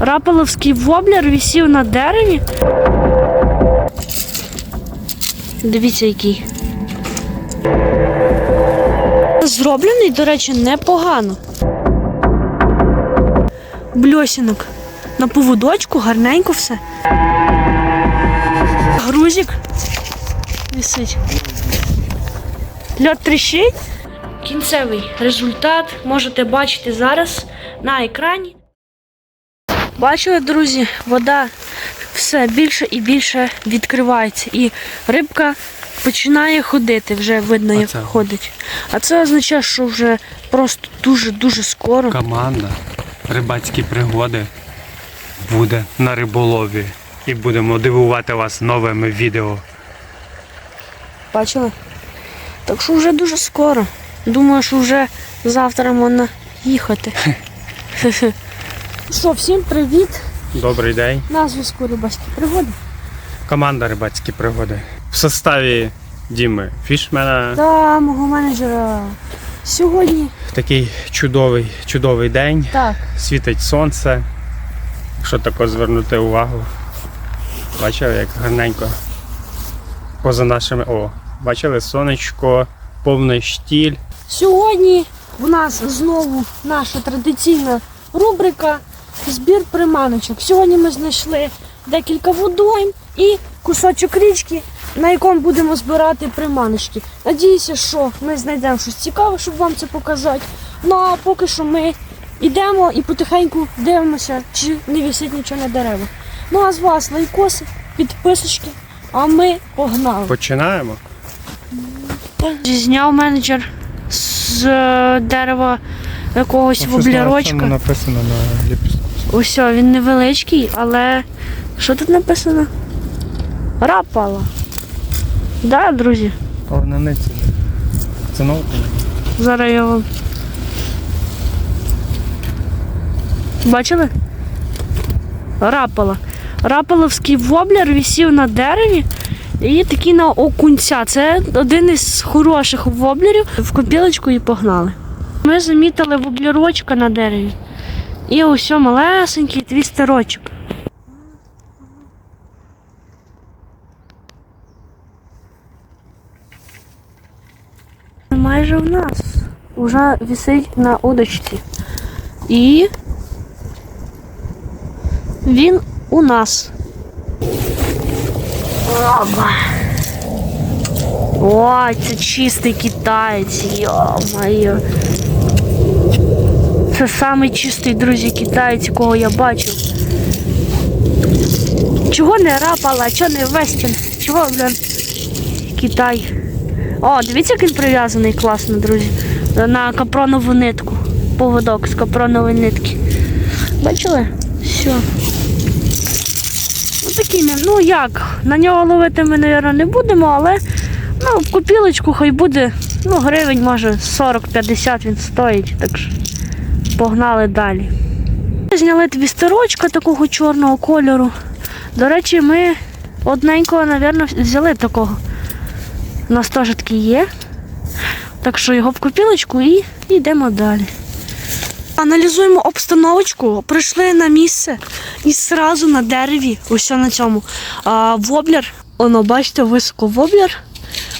Рапеловський воблер висів на дереві. Дивіться, який. Зроблений, до речі, непогано. Бльосінок. На поводочку, гарненько все. Грузик висить. Льот тріщить. Кінцевий результат можете бачити зараз на екрані. Бачили, друзі, вода все більше і більше відкривається. І рибка починає ходити, вже видно, як це? ходить. А це означає, що вже просто дуже-дуже скоро. Команда рибацькі пригоди буде на риболові. І будемо дивувати вас новими відео. Бачили? Так що вже дуже скоро. Думаю, що вже завтра можна їхати. Що, всім привіт! Добрий день. На зв'язку рибацькі пригоди. Команда рибацькі пригоди. В составі Діми Фішмена. Та мого менеджера. Сьогодні Такий чудовий, чудовий день. так. Світить сонце. Якщо тако звернути увагу. Бачили, як гарненько. Поза нашими. О, бачили сонечко, повний штіль. Сьогодні в нас знову наша традиційна рубрика Збір приманочок. Сьогодні ми знайшли декілька водойм і кусочок річки, на якому будемо збирати приманочки. Надіюся, що ми знайдемо щось цікаве, щоб вам це показати. Ну а поки що ми йдемо і потихеньку дивимося, чи не висить нічого на деревах. Ну а з вас лайкоси, підписочки, а ми погнали. Починаємо. Зняв менеджер з е, дерева якогось воблярочка. написано на ліпістку. Ось він невеличкий, але що тут написано? Рапала. Да, друзі? Але на ниці. Це новий. Зараз я вам. Бачили? Рапала. Рапаловський воблер висів на дереві і такий на окунця. Це один із хороших воблерів. В копілочку і погнали. Ми замітили воблерочка на дереві. І ось малесенький твістерочок. Майже в нас. Уже висить на удочці. І він у нас. Оба. Ой, це чистий китаєць, йо-моє. Це самий чистий, друзі, китаєць, якого я бачив. Чого не рапала, чого не вестін? Чого, блін, Китай? О, дивіться, як він прив'язаний класно, друзі. На капронову нитку. Поводок з капронової нитки. Бачили? Все. Ну такий, ну як, на нього ловити ми, мабуть, не будемо, але ну, в копілочку хай буде, ну, гривень, може, 40-50 він стоїть, так що погнали далі. Зняли твістерочка такого чорного кольору. До речі, ми одненького, мабуть, взяли такого. У нас теж такий є. Так що його в копілочку і йдемо далі. Аналізуємо обстановочку, прийшли на місце і зразу на дереві, ось на цьому, а, воблер. Воно, бачите, високо воблер.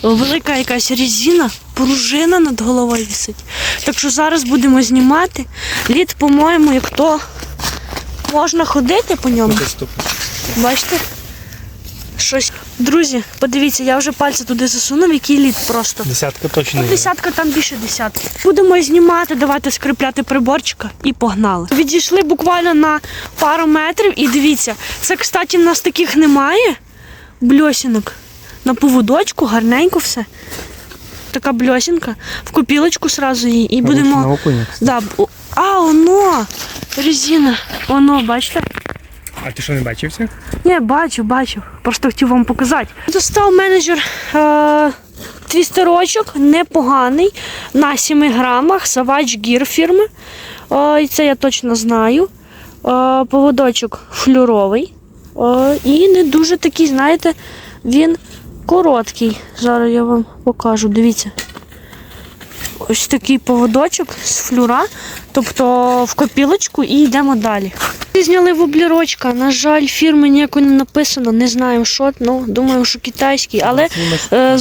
Велика якась резина, пружина над головою висить. Так що зараз будемо знімати. Лід, по-моєму, як то можна ходити по ньому. Бачите? Щось. Друзі, подивіться, я вже пальці туди засунув, який лід просто. Десятка точно Ну, десятка, там більше десятки. Будемо знімати, давайте скріпляти приборчика і погнали. Відійшли буквально на пару метрів і дивіться, це, кстати, в нас таких немає. Бльосінок. На поводочку, гарненько все. Така бльосінка. В копілочку сразу її. І будемо. окуня. Да, б- а, воно! Резина. Воно, бачите? А ти що не бачився? Ні, бачу, бачу. Просто хотів вам показати. Достав менеджер е- твістерочок, непоганий, на 7 грамах, Savage Gear фірми. Е, і це я точно знаю. Е, поводочок флюровий. Е, і не дуже такий, знаєте, він короткий. Зараз я вам покажу. Дивіться. Ось такий поводочок з флюра, тобто в копілочку і йдемо далі. Зняли воблірочка, На жаль, фірми ніякої не написано, не знаємо що, ну думаю, що китайський, але, е,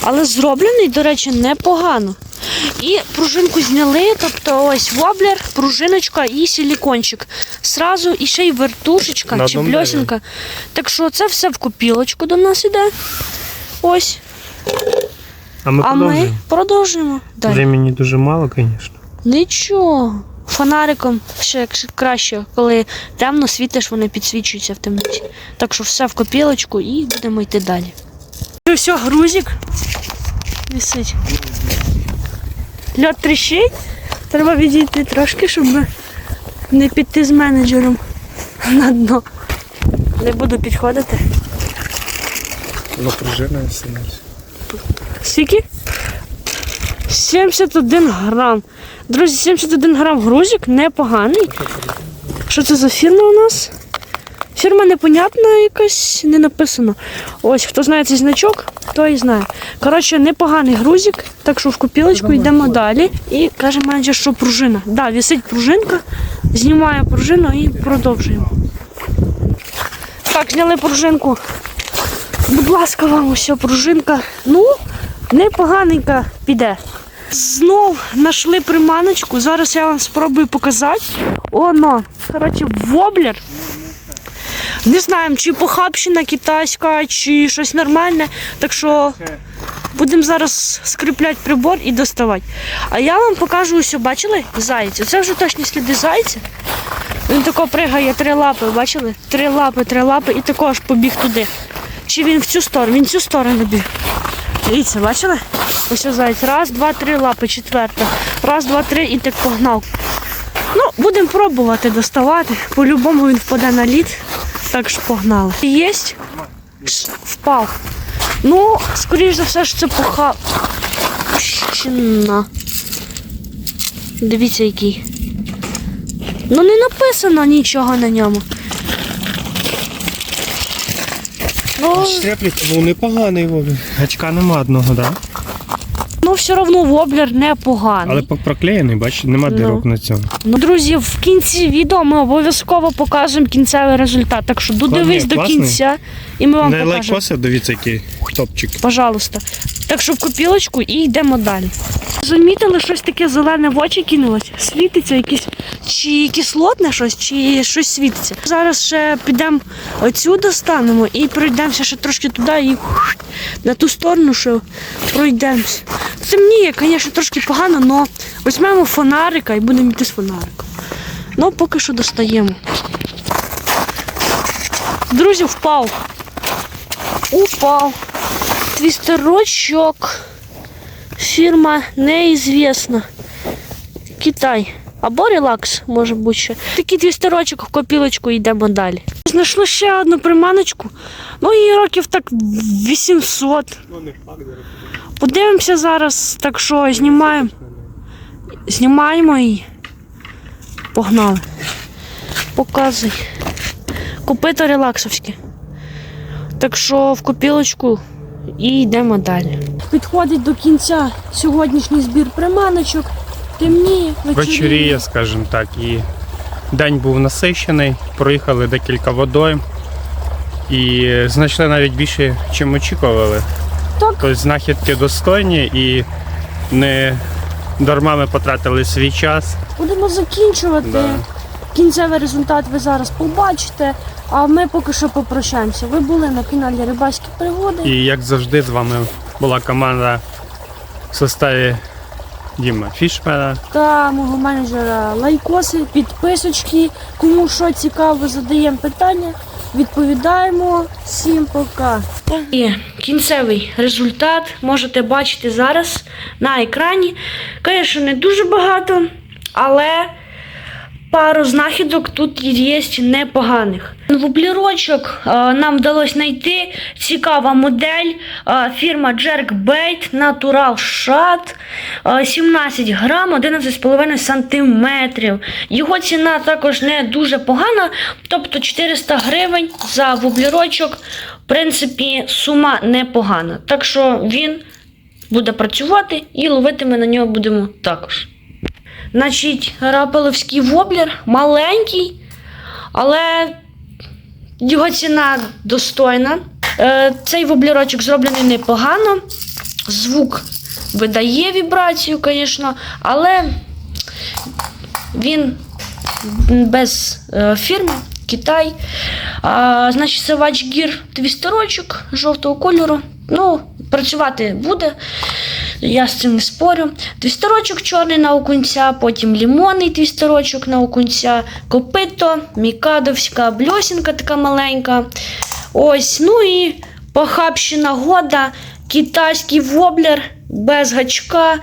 але зроблений, до речі, непогано. І пружинку зняли, тобто ось воблер, пружиночка і силікончик. Сразу і ще й вертушечка чи одному. Так що це все в копілочку до нас іде. Ось. А ми А ми продовжуємо. продовжуємо. Далі. Времени дуже мало, звісно. Нічого. Фонариком ще краще, коли темно світиш, вони підсвічуються в темноті. Так що все в копілочку і будемо йти далі. Все, грузик висить. Льот тріщить. Треба відійти трошки, щоб не піти з менеджером на дно. Не буду підходити. Ну, пружина. Скільки? 71 грам. Друзі, 71 грам грузик непоганий. Що це за фірма у нас? Фірма непонятна якась, не написано. Ось, хто знає цей значок, той і знає. Коротше, непоганий грузик, так що в копілочку йдемо далі. І каже менеджер, що пружина. Так, да, висить пружинка, знімає пружину і продовжуємо. Так, зняли пружинку. Будь ласка, вам ось пружинка. Ну, непоганенька піде. Знов знайшли приманочку. Зараз я вам спробую показати. Оно. Коротше, воблер. Не знаємо, чи похабщина китайська, чи щось нормальне. Так що будемо зараз скріпляти прибор і доставати. А я вам покажу, ось, бачили, зайця. Це вже точні сліди зайця. Він тако пригає три лапи, бачили? Три лапи, три лапи і також побіг туди. Чи він в цю сторону? Він в цю сторону біг. Дивіться, бачили? Ось заяць. Раз, два, три лапи, четверта. Раз, два, три і так погнав. Ну, будемо пробувати доставати. По-любому він впаде на лід. Так що погнали. Ш- Впав. Ну, скоріш за все, що це поха. Щина. Дивіться, який. Ну не написано нічого на ньому. Ну, Штреплік був непоганий вові. Гачка нема одного, так? Да? Ну все одно воблер непоганий. Але проклеєний, бачиш, нема Ну. дирок на цьому. Ну, друзі, в кінці відео ми обов'язково покажемо кінцевий результат. Так що додивись до класний. кінця і ми вам Не покажемо. лайкоси, дивіться, який топчик. Пожалуйста. Так що в копілочку і йдемо далі. Замітили, щось таке зелене в очі кинулось. Світиться якесь чи кислотне щось, чи щось світиться. Зараз ще підемо оцю достанемо і пройдемося ще трошки туди і на ту сторону, що пройдемося. Темніє, звісно, трошки погано, але візьмемо фонарика і будемо йти з фонариком. Ну, поки що достаємо. Друзі, впав. Упав. Твістерочок. Фірма неізвісна. Китай. Або релакс, може бути ще. Такий твістерочок в копілочку йдемо далі. Знайшли ще одну приманочку. Ну її років так 800. Подивимося зараз, так що знімаємо. Знімаємо її. Погнали. Показуй. Копито релаксовське. Так що в копілочку і йдемо далі. Підходить до кінця сьогоднішній збір приманочок. Темніє, Вечоріє, скажімо так, і день був насичений, проїхали декілька водойм і знайшли навіть більше, чим очікували. Так. Тобто знахідки достойні і не дарма ми потратили свій час. Будемо закінчувати. Да. Кінцевий результат ви зараз побачите. А ми поки що попрощаємося. Ви були на каналі Рибальські пригоди. І як завжди, з вами була команда в составі Діма Фішмена. та мого менеджера лайкоси, підписочки. Кому що цікаво, задаємо питання, відповідаємо. Всім пока. І кінцевий результат можете бачити зараз на екрані. Звісно, не дуже багато, але пару знахідок тут є непоганих. Воблірочок е, нам вдалося знайти. Цікава модель. е, Фірма Jerkbait Natural е, 17 грам, 11,5 сантиметрів. Його ціна також не дуже погана, тобто 400 гривень за воблірочок. В принципі, сума непогана. Так що він буде працювати і ловити ми на нього будемо також. Значить, рапеловський воблер маленький, але його ціна достойна. Е, Цей воблерочок зроблений непогано. Звук видає вібрацію, звісно, але він без е, фірми, Китай. Значить, це вачгір твістерочок жовтого кольору. Ну, працювати буде. Я з цим не спорю. Твістерочок чорний на окунця, потім лімонний твістерочок на окунця, копито, мікадовська бльосінка така маленька. Ось, ну і похабщина года, китайський воблер без гачка,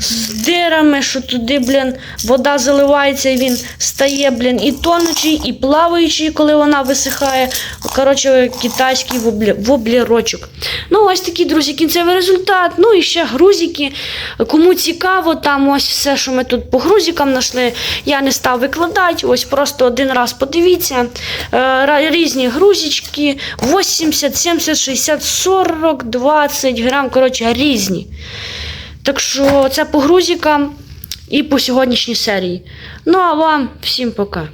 з дирами, що туди, блін, вода заливається, і він стає, блін, і тонучий, і плаваючий, коли вона висихає. Коротше, китайський воблі, воблерочок. Ну, ось такий, друзі, кінцевий результат. Ну і ще грузики. Кому цікаво, там ось все, що ми тут по грузикам знайшли, я не став викладати. Ось просто один раз подивіться. Е, різні грузички 80, 70, 60, 40, 20 грам. Коротше, різні. Так що це по грузікам і по сьогоднішній серії. Ну а вам всім пока.